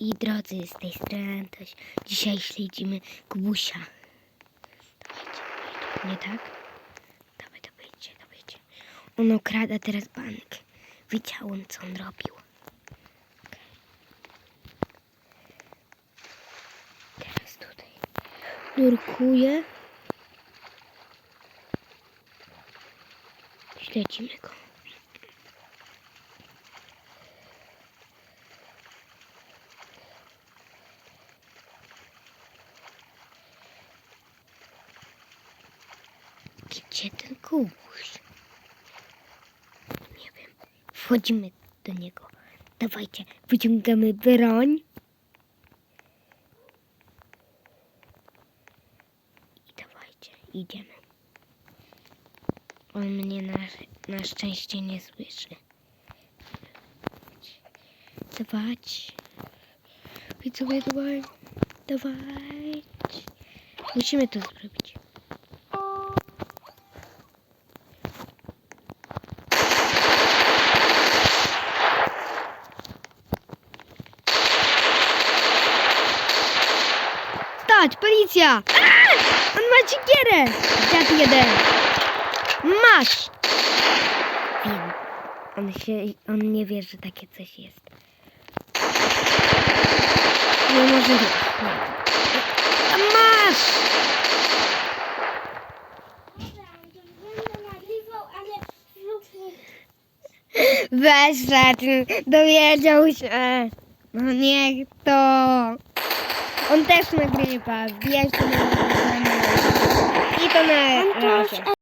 I drodzy, z tej strony Antoś. Dzisiaj śledzimy Kubusia. Dawajcie, nie tak? Dawaj, dawajcie, dawajcie. On okrada teraz bank. Wiedziałem, co on robił. Teraz tutaj. Nurkuję. Śledzimy go. Gdzie ten kubuś? Nie wiem. Wchodzimy do niego. Dawajcie, wyciągamy broń. I dawajcie, idziemy. On mnie na, na szczęście nie słyszy. Dawać. Widzowie, dawaj. Musimy to zrobić. Stać, policja! On ma siekierę! Dziad jeden. Masz! Wiem. On się, on nie wie, że takie coś jest. Nie może być. Masz! Weź dowiedział się. No niech to. On też nagrywa. Wbijaj to na, na, na. I to na Antoś, razie.